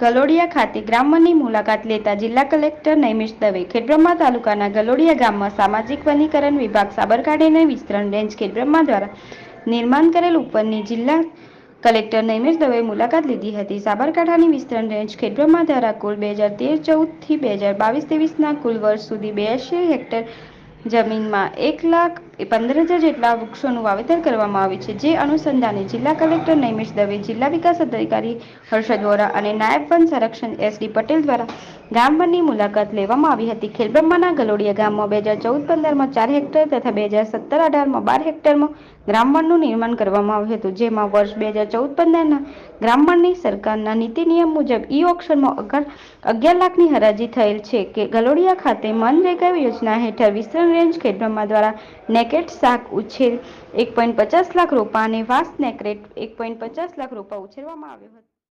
ગલોડિયા ખાતે ગ્રામની મુલાકાત લેતા જિલ્લા કલેક્ટર નૈમિષ દવે ખેડબ્રહ્મા તાલુકાના ગલોડિયા ગામમાં સામાજિક વનીકરણ વિભાગ સાબરકાંઠાની વિસ્તરણ રેન્જ ખેડબ્રહ્મા દ્વારા નિર્માણ કરેલ ઉપરની જિલ્લા કલેક્ટર નૈમિષ દવે મુલાકાત લીધી હતી. સાબરકાંઠાની વિસ્તરણ રેન્જ ખેડબ્રહ્મા દ્વારા કુલ બે હજાર તેર ચૌદથી બે હજાર બાવીસ ત્રેવીસના કુલ વર્ષ સુધી બેસી હેક્ટર જમીનમાં એક લાખ પંદર હજાર જેટલા વૃક્ષોનું વાવેતર કરવામાં આવ્યું છે. જે અનુસંધાને જિલ્લા કલેક્ટર નૈમિષ દવે જિલ્લા વિકાસ અધિકારી હર્ષદ વોરા અને નાયબ વન સંરક્ષણ એસ ડી પટેલ દ્વારા ગામ મુલાકાત લેવામાં આવી હતી. ખેલબ્રહ્માના ગલોડિયા ગામમાં બે હજાર ચૌદ પંદરમાં ચાર હેક્ટર તથા બે હજાર સત્તર અઢારમાં બાર હેક્ટરમાં ગ્રામવનનું નિર્માણ કરવામાં આવ્યું હતું. જેમાં વર્ષ બે હજાર ચૌદ પંદરના ગ્રામવનની સરકારના નીતિ નિયમ મુજબ ઈ ઓક્શનમાં અગિયાર લાખની હરાજી થયેલ છે કે ગલોડિયા ખાતે મનરેગા યોજના હેઠળ વિસ્તરણ રેન્જ ખેડબ્રહ્મા દ્વારા નેકેટ શાક ઉછેર એક પોઈન્ટ પચાસ લાખ રોપા અને વાસ નેક્રેટ એક પોઈન્ટ પચાસ લાખ રોપા ઉછેરવામાં આવ્યો હતો.